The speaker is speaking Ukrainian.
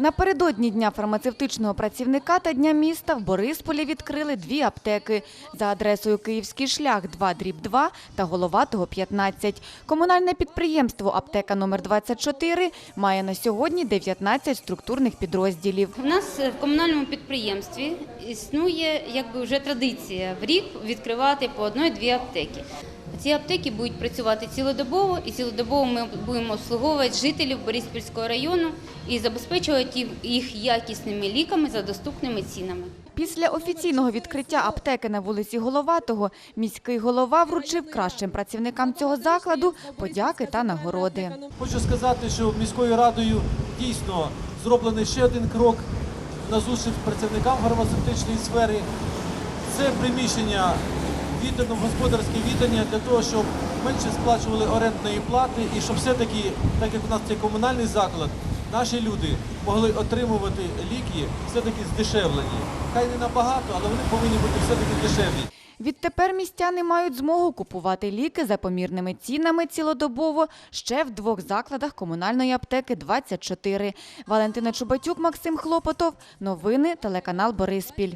Напередодні Дня фармацевтичного працівника та Дня міста в Борисполі відкрили дві аптеки за адресою Київський шлях 2 дріб 2 та Головатого 15. Комунальне підприємство «Аптека номер 24 має на сьогодні 19 структурних підрозділів. У нас в комунальному підприємстві існує якби вже традиція в рік відкривати по одної-дві аптеки. Ці аптеки будуть працювати цілодобово, і цілодобово ми будемо обслуговувати жителів Бориспільського району і забезпечувати їх якісними ліками за доступними цінами. Після офіційного відкриття аптеки на вулиці Головатого міський голова вручив кращим працівникам цього закладу подяки та нагороди. Хочу сказати, що міською радою дійсно зроблений ще один крок на зустріч працівникам фармацевтичної сфери. Це приміщення віддано в господарське віддання для того, щоб менше сплачували орендної плати і щоб все-таки, так як у нас це комунальний заклад, наші люди могли отримувати ліки все-таки здешевлені. Хай не набагато, але вони повинні бути все-таки дешеві. Відтепер містяни мають змогу купувати ліки за помірними цінами цілодобово ще в двох закладах комунальної аптеки 24. Валентина Чубатюк, Максим Хлопотов. Новини телеканал Бориспіль.